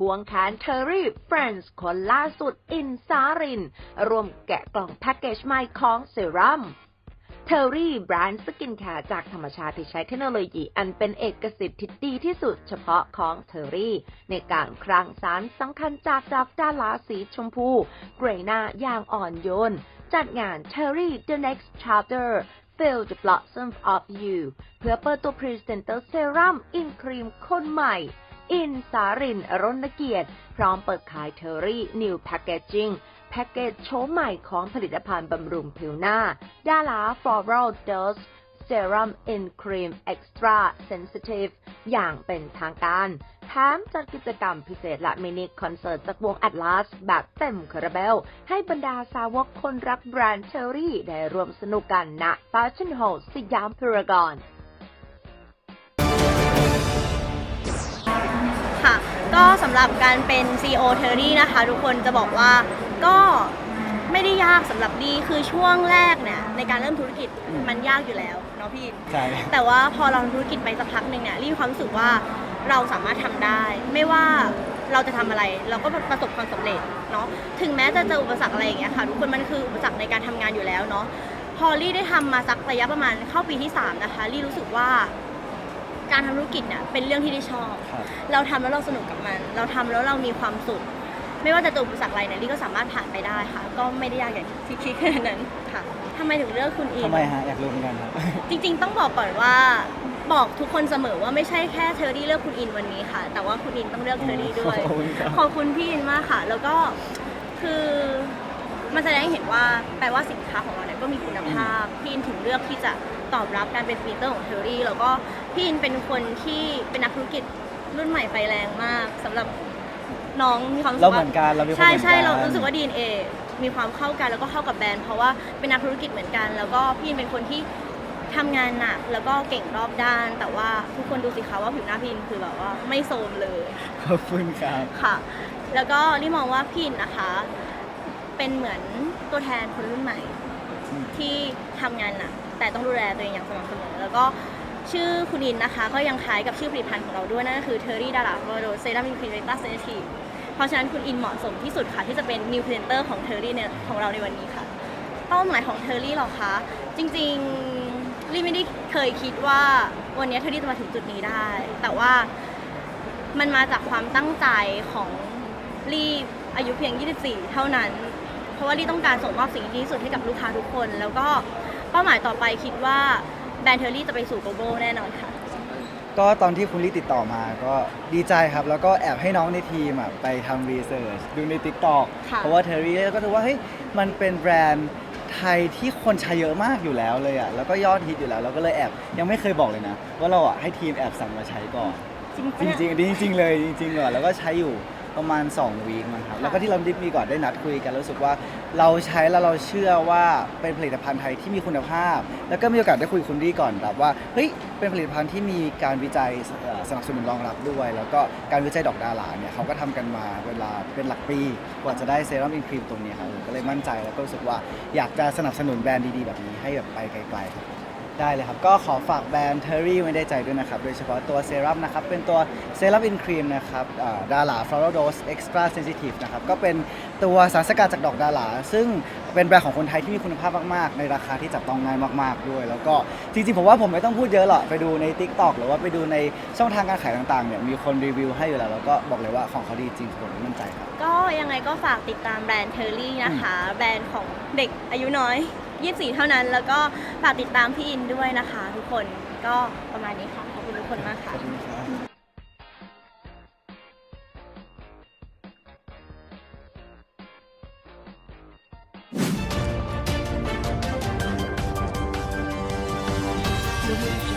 ควงแขนเทอรี่เฟรนส์คนล่าสุดอินซาริน รวมแกะกล่องแพ็กเกจใหม่ของเซรั่มเทอรี่แบรนด์สกินแคร์จากธรรมชาติที่ใช้เทคโนโลยีอันเป็นเอกสิทธิ์ที่ดีที่สุดเฉพาะของเทอรี่ ในการครั้งสารสำคัญจากดอกดาราสีชมพู เกรนาอย่างอ่อนโยน จัดงาน Terry The Next Chapter Feel the Blossom of You เพื่อเปิดตัวพรีเซนเตอร์เซรั่มอินครีมคนใหม่ อินสารินรณเกียรติ พร้อมเปิดขายเทอรี่นิวแพ c เกจจิ้งแพ็กเกจโฉมใหม่ของผลิตภัณฑ์บำรุงผิวหน้า ดารา Floral Dose Serum in Cream Extra Sensitive อย่างเป็นทางการแถมจัดกิจกรรมพิเศษและมินิคอนเสิร์ตจากวง Atlas แบบเต็มคาราเบล ให้บรรดาสาวกคนรักแบรนด์เชอรี่ได้รวมสนุกกันณ Fashion Hall สยามพารากอนำหรับการเป็น CEO t e r r y นะคะ ทุกคนจะบอกว่าก็ไม่ได้ยากสำหรับดีคือช่วงแรกเนี่ยในการเริ่มธุรกิจอืมมันยากอยู่แล้วเนาะพี่ ใช่ แต่ว่าพอเราทำธุรกิจไปสักพักหนึ่งเนี่ยรีมีความรู้สึกว่าเราสามารถทำได้ ไม่ว่าเราจะทำอะไร เราก็ประสบความสำเร็จเนาะถึงแม้จะเจออุปสรรคอะไรอย่างเงี้ยค่ะทุกคนมันคืออุปสรรคในการทำงานอยู่แล้วเนาะพอลี่ได้ทำมาสักระยะประมาณเข้าปีที่ 3 นะคะลี่รู้สึกว่า การทำธุรกิจเนี่ยเป็นเรื่องที่ได้ชอบ ครับ เราทำแล้วเราสนุกกับมัน เราทำแล้วเรามีความสุข ไม่ว่าจะเจออุปสรรคอะไรเนี่ยลี่ก็สามารถผ่านไปได้ค่ะ ก็ไม่ได้ยากอย่างที่คิดแค่นั้นค่ะทำไมถึงเลือกคุณอิน ทำไมฮะ อยากรู้เหมือนกันครับ จริงๆ ต้องบอกก่อนว่าบอกทุกคนเสมอว่าไม่ใช่แค่เทอร์รี่เลือกคุณอินวันนี้ค่ะ แต่ว่าคุณอินต้องเลือกเทอร์รี่ด้วย ขอบคุณครับ ขอบคุณพี่อินมากค่ะ แล้วก็คือมันแสดงให้เห็นว่าแปลว่าสินค้าของเราเนี่ยก็มีคุณภา พพี่อินถึงเลือกที่จะตอบรับการเป็นพรีเซนเตอร์ของเทอร์รี่แล้วก็พี่อินเป็นคนที่เป็นนักธุรกิจรุ่นใหม่ไฟแรงมากสำหรับน้องมีความรู้สึเรากเหว่ามือนกันเรามีความใช่เหมือนใช่กันเรารู้สึกว่า DNA มีความเข้ากันแล้วก็เข้ากับแบรนด์เพราะว่าเป็นนักธุรกิจเหมือนกัน แล้วก็พี่อินเป็นคนที่ทำงานหนักแล้วก็เก่งรอบด้าน แต่ว่าทุกคนดูสิคะว่าผิวหน้าพี่อินคือแบบว่าไม่โทรมเลย ขอบคุณครับ ค่ะ แล้วก็รี่มองว่าพี่อินนะคะ เป็นเหมือนตัวแทนคนรุ่นใหม่อืม ที่ทำงานหนักแต่ต้องดูแลตัวเองอย่างสม่ำเสมอ แล้วก็ชื่อคุณอินนะคะ ก็ยังคล้ายกับชื่อผลิตภัณฑ์ของเราด้วยนั่นก็คือเทอรี่ดาราโรโดเซรั่มอินครีเรต้าเซนทีเพราะฉะนั้นคุณอินเหมาะสมที่สุดค่ะที่จะเป็นนิวพรีเซนเตอร์ของเทอรี่เนี่ยของเราในวันนี้ค่ะ เป้าหมายของเทอรี่หรอคะ จริงๆลี่ไม่ได้เคยคิดว่าวันนี้เทอรี่จะมาถึงจุดนี้ได้ แต่ว่ามันมาจากความตั้งใจของลี่อายุเพียง 24 เท่านั้น ราะว่าลี่ต้องการส่งมอบสิ่งที่ดีที่สุดให้กับลูกค้าทุกคน แล้วก็เป้าหมายต่อไปคิดว่าแบรนด์เทอรี่จะไปสู่ global แน่นอนค่ะ ก็ตอนที่คุณลี่ติดต่อมาก็ดีใจครับ แล้วก็แอบให้น้องในทีมอะไปทำรีเสิร์ชดูใน t ิ k t o k ค่ะ เพราะว่าเทอรี่ก็รู้ว่าเฮ้ยมันเป็นแบรนด์ไทยที่คนใช้เยอะมากอยู่แล้วเลยอะแล้วก็ยอดฮิตอยู่แล้วเราก็เลยแอบยังไม่เคยบอกเลยนะ ว่าเราอะให้ทีมแอบสั่งมาใช้ก่อน จริงจริงๆอันนี้จริง ๆ เลยจริงๆเลยแล้วก็ใช้อยู่ ประมาณ2วีคมั้งครับค่ะแล้วก็ที่เราดิฟมีก่อนได้นัดคุยกันรู้สึกว่าเราใช้แล้วเราเชื่อว่าเป็นผลิตภัณฑ์ไทยที่มีคุณภาพ แล้วก็มีโอกาสได้คุยกับคุณดีก่อนแบบว่าเฮ้ยเป็นผลิตภัณฑ์ที่มีการวิจัยเอ่อสนับสนุนรองรับด้วย แล้วก็การวิจัยดอกดาราเนี่ยเขาก็ทำกันมาเวลาเป็นหลักปีกว่าจะได้เซรั่มอินครีมตรงนี้ครับผมก็เลยมั่นใจแล้วก็รู้สึกว่าอยากจะสนับสนุนแบรนด์ดีๆแบบนี้ให้แบบไปไกลๆครับ ได้เลยครับ ก็ขอฝากแบรนด์ Terry ไว้ในใจด้วยนะครับ โดยเฉพาะตัวเซรั่มนะครับ เป็นตัวเซรั่มอินครีมนะครับดารา Floral Dose Extra Sensitive นะครับ ก็เป็นตัวสารสกัดจากดอกดาราซึ่งเป็นแบรนด์ของคนไทยที่มีคุณภาพมากๆ ในราคาที่จับต้องง่ายมาก ๆ ด้วย แล้วก็จริงๆ ผมว่าผมไม่ต้องพูดเยอะหรอกไปดูใน TikTok หรือว่าไปดูในช่องทางการขายต่างๆเนี่ยมีคนรีวิวให้อยู่แล้วแล้วก็บอกเลยว่าของเขาดีจริงผมมั่นใจครับ ก็ยังไงก็ฝากติดตามแบรนด์เทอร์รี่นะคะ แบรนด์ของเด็กอายุน้อย 24 เท่านั้น แล้วก็ฝากติดตามพี่อินด้วยนะคะ ทุกคนก็ประมาณนี้ค่ะขอบคุณทุกคนมากค่ะ Thank.